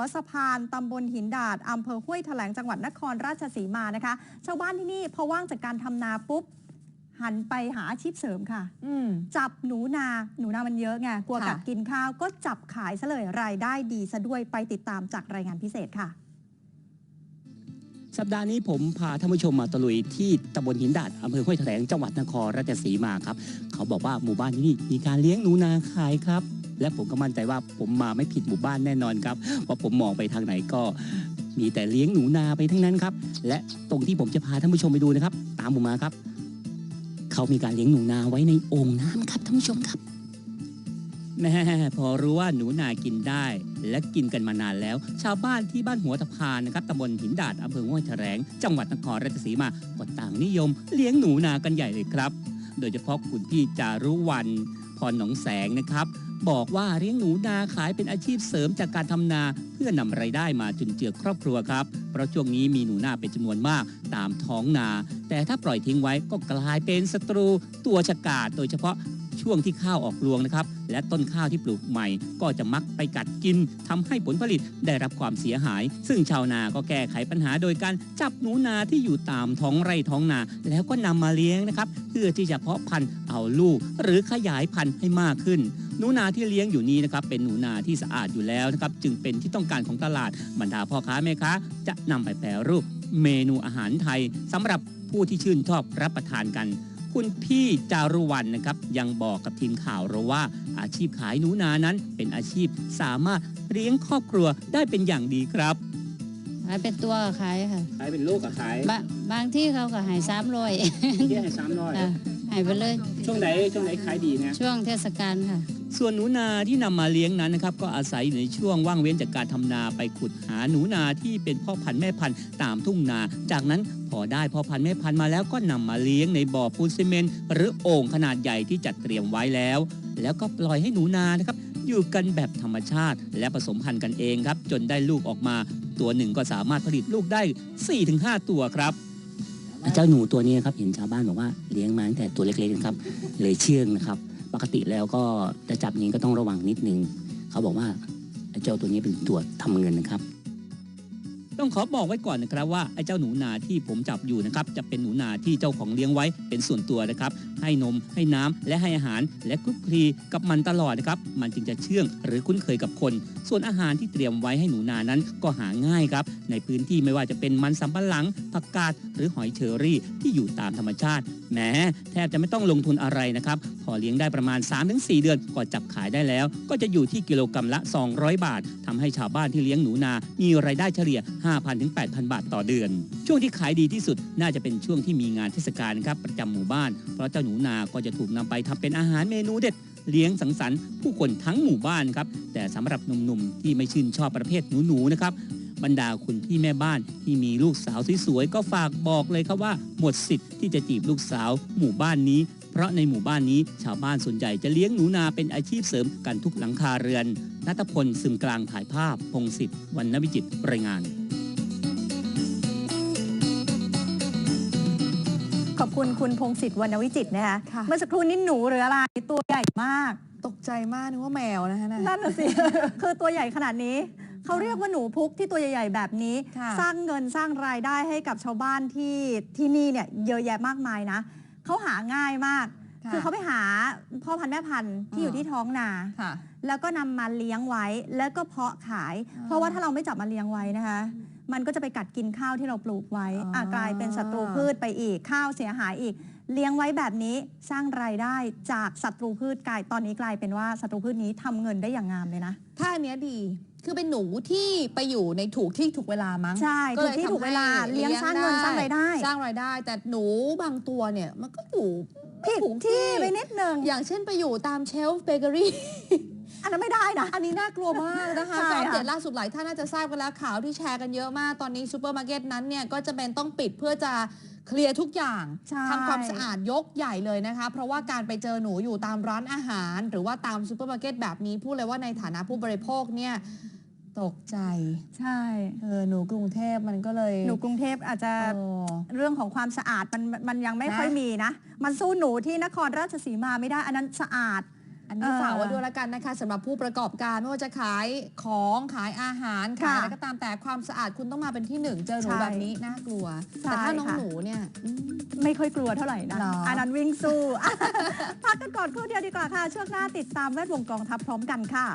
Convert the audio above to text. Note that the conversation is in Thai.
วสะพานตำบลหินดาดอำเภอห้วยแถลงจังหวัดนครราชสีมานะคะ ชาวบ้านที่นี่พอว่างจากการทำนาปุ๊บหันไปหาอาชีพเสริมค่ะอืมจับหนูนา หนูนามันเยอะไง กลัวค่ะกัดกินข้าว ก็จับขายซะเลยรายได้ดีซะด้วย ไปติดตามจากรายงานพิเศษค่ะ สัปดาห์นี้ผมพาท่านผู้ชมมาตะลุยที่ตำบลหินดาดอำเภอห้วยแถลงจังหวัดนครราชสีมาครับ เขาบอกว่าหมู่บ้านที่นี่มีการเลี้ยงหนูนาขายครับ และผมก็มั่นใจว่าผมมาไม่ผิดหมู่บ้านแน่นอนครับเพราผมมองไปทางไหนก็มีแต่เลี้ยงหนูนาไปทั้งนั้นครับ และตรงที่ผมจะพาท่านผู้ชมไปดูนะครับ ตามผมมาครับ เขามีการเลี้ยงหนูนาไว้ในโอ่งน้ำครับท่านผู้ชมครับ แม่พอรู้ว่าหนูนากินได้ และกินกันมานานแล้ว ชาวบ้านที่บ้านหัวตะพานนะครับตำบลหินดาดอำเภอห้วยแถลงจังหวัดนครราชสีมาก็ต่างนิยม เลี้ยงหนูนากันใหญ่เลยครับ โดยเฉพาะคุณพี่จารุวรรณพรหนองแสงนะครับ บอกว่าเลี้ยงหนูนาขายเป็นอาชีพเสริมจากการทำนาเพื่อนำไรายได้มาจุนเจือครอบครัวครับ เพราะช่วงนี้มีหนูนาเป็นจำนวนมากตามท้องนา แต่ถ้าปล่อยทิ้งไว้ก็กลายเป็นศัตรูตัวฉกาจโดยเฉพาะ ช่วงที่ข้าวออกรวงนะครับ และต้นข้าวที่ปลูกใหม่ ก็จะมักไปกัดกินทำให้ผลผลิตได้รับความเสียหาย ซึ่งชาวนาก็แก้ไขปัญหาโดยการจับหนูนาที่อยู่ตามท้องไร่ท้องนา แล้วก็นำมาเลี้ยงนะครับ เพื่อที่จะเพาะพันธุ์เอาลูก หรือขยายพันธุ์ให้มากขึ้นหนูนาที่เลี้ยงอยู่นี้นะครับเป็นหนูนาที่สะอาดอยู่แล้วนะครับจึงเป็นที่ต้องการของตลาดบรรดาพ่อค้าแม่ค้าจะนำไปแปรรูปเมนูอาหารไทยสำหรับผู้ที่ชื่นชอบรับประทานกัน คุณพี่จารุวรรณนะครับ ยังบอกกับทีมข่าวเราว่าอาชีพขายหนูนานั้น เป็นอาชีพสามารถเลี้ยงครอบครัวได้เป็นอย่างดีครับ ขายเป็นตัวก็ขายค่ะขายเป็นลูกกับขายบะบางที่เขาก็ใหายสามร้อยที่ให้สามร้อย หายไปเลย ช่วงไหนช่วงไหนขายดีนะช่วงเทศกาลค่ะ ส่วนหนูนาที่นำมาเลี้ยงนั้นนะครับก็อาศัยอยู่ในช่วงว่างเว้นจากการทำนาไปขุดหาหนูนาที่เป็นพ่อพันธุ์แม่พันธุ์ตามทุ่งนา จากนั้นพอได้พ่อพันธุ์แม่พันธุ์มาแล้วก็นำมาเลี้ยงในบ่อปูนซีเมนต์หรือโอ่งขนาดใหญ่ที่จัดเตรียมไว้แล้ว แล้วก็ปล่อยให้หนูนานะครับอยู่กันแบบธรรมชาติ และผสมพันธุ์กันเองครับ จนได้ลูกออกมา ตัวหนึ่งก็สามารถผลิตลูกได้ 4-5 ตัวครับ เจ้าหนูตัวนี้นครับเห็นชาวบ้านบอกว่าเลี้ยงมาตั้งแต่ตัวเล็กๆนะครับเลยเชื่องนะครับ ปกติแล้วก็จะจับนี้ก็ต้องระวังนิดนึงเขาบอกว่าเจ้าตัวนี้เป็นตัวทำเงินนะครับ ต้องขอบอกไว้ก่อนนะครับว่าไอ้เจ้าหนูนาที่ผมจับอยู่นะครับจะเป็นหนูนาที่เจ้าของเลี้ยงไว้เป็นส่วนตัวนะครับให้นมให้น้ำและให้อาหารและคลุกคลีกับมันตลอดนะครับมันจึงจะเชื่องหรือคุ้นเคยกับคน ส่วนอาหารที่เตรียมไว้ให้หนูนานั้นก็หาง่ายครับในพื้นที่ไม่ว่าจะเป็นมันสำปะหลังผักกาดหรือหอยเชอรี่ที่อยู่ตามธรรมชาติแหมแทบจะไม่ต้องลงทุนอะไรนะครับพอเลี้ยงได้ประมาณ 3-4 เดือนก็จับขายได้แล้ว ก็จะอยู่ที่กิโลกรรัมละ 200 บาททำให้ชาวบ้านที่เลี้ยงหนูนา มีรายได้เฉลี่ย5,000ถึง8,000 บาทต่อเดือน ช่วงที่ขายดีที่สุดน่าจะเป็นช่วงที่มีงานเทศกาลครับประจำหมู่บ้าน เพราะเจ้าหนูนาก็จะถูกนำไปทำเป็นอาหารเมนูเด็ดเลี้ยงสังสรรค์ผู้คนทั้งหมู่บ้านครับ แต่สำหรับหนุ่มๆ ที่ไม่ชื่นชอบประเภทหนูๆนะครับ บรรดาคุณพี่แม่บ้านที่มีลูกสาวสวยๆ ก็ฝากบอกเลยครับว่า หมดสิทธิ์ที่จะจีบลูกสาวหมู่บ้านนี้ เพราะในหมู่บ้านนี้ชาวบ้านส่วนใหญ่จะเลี้ยงหนูนาเป็นอาชีพเสริมกันทุกหลังคาเรือนนัทพลซึมกลางถ่ายภาพ พงศิษฐ์วรรณวิจิตรรายงาน คุณคุณพงศิษฐ์วรรณวิจิตรนะคะค่ะ เมื่อสักครู่นี้หนูหรืออะไรตัวใหญ่มาก ตกใจมากนึกว่าแมวนะคะนะนั่นน่ะสิ คือตัวใหญ่ขนาดนี้ เขาเรียกว่าหนูพุกที่ตัวใหญ่ ๆ แบบนี้ ค่ะ สร้างเงินสร้างรายได้ให้กับชาวบ้านที่ที่นี่เนี่ยเยอะแยะมากมายนะ เขาหาง่ายมากค่ะคือเขา ไปหาพ่อพันธุ์แม่พันธุ์ที่อยู่อ่า ที่ท้องนา ค่ะ แล้วก็นำมาเลี้ยงไว้แล้วก็เพาะขาย อ่า เพราะว่าถ้าเราไม่จับมาเลี้ยงไว้นะคะ มันก็จะไปกัดกินข้าวที่เราปลูกไว้อ่าอะกลายเป็นศัตรูพืชไปอีกข้าวเสียหายอีก เลี้ยงไว้แบบนี้สร้างรายได้จากศัตรูพืชกลายตอนนี้กลายเป็นว่าศัตรูพืชนี้ทำเงินได้อย่างงามเลยนะ ถ้าอันเนี้ยดีคือเป็นหนูที่ไปอยู่ในถูกที่ถูกเวลามั้งใช่ก็ถูเลกยที่ทำถูกเวลาให้เลี้ยงสร้างเงินสร้างรายได้ สร้างรายได้ แต่หนูบางตัวเนี่ยมันก็อยู่ไม่ผิดถูกที่ไปนิดนึงอย่างเช่นไปอยู่ตามเชลฟ์เบเกอรี่ อันนั้นไม่ได้นะ อันนี้น่ากลัวมากนะคะใช่ก็อัปเดตค่ะล่าสุดหลายท่านน่าจะทราบกันแล้วข่าวที่แชร์กันเยอะมาก ตอนนี้ซูเปอร์มาร์เก็ตนั้นเนี่ยก็จะเป็นต้องปิดเพื่อจะเคลียร์ทุกอย่างใช่ ทำความสะอาดยกใหญ่เลยนะคะ เพราะว่าการไปเจอหนูอยู่ตามร้านอาหาร หรือว่าตามซูเปอร์มาร์เก็ตแบบนี้พูดเลยว่าในฐานะผู้บริโภคเนี่ยตกใจใช่ เออหนูกรุงเทพมันก็เลยหนูกรุงเทพอาจจะเออ เรื่องของความสะอาดมันมันยังไม่นะ ค่อยมีนะ มันสู้หนูที่นครราชสีมาไม่ได้อันนั้นสะอาด อันนี้เออฝากไว้ด้วยละกันนะคะสำหรับผู้ประกอบการไม่ว่าจะขายของขายอาหารขายค่ะอะไรก็ตามแต่ความสะอาดคุณต้องมาเป็นที่หนึ่งเจอหนูใช่แบบนี้น่ากลัวใช่แต่ถ้าน้องค่ะหนูเนี่ยอืมไม่ค่อยกลัวเท่าไหร่นะหรออัอันนั้นวิ่งสู้พักกันก่อนครู่เดียวดีกว่าค่ะช่วงหน้าติดตามแวดวงกองทัพพร้อมกันค่ะ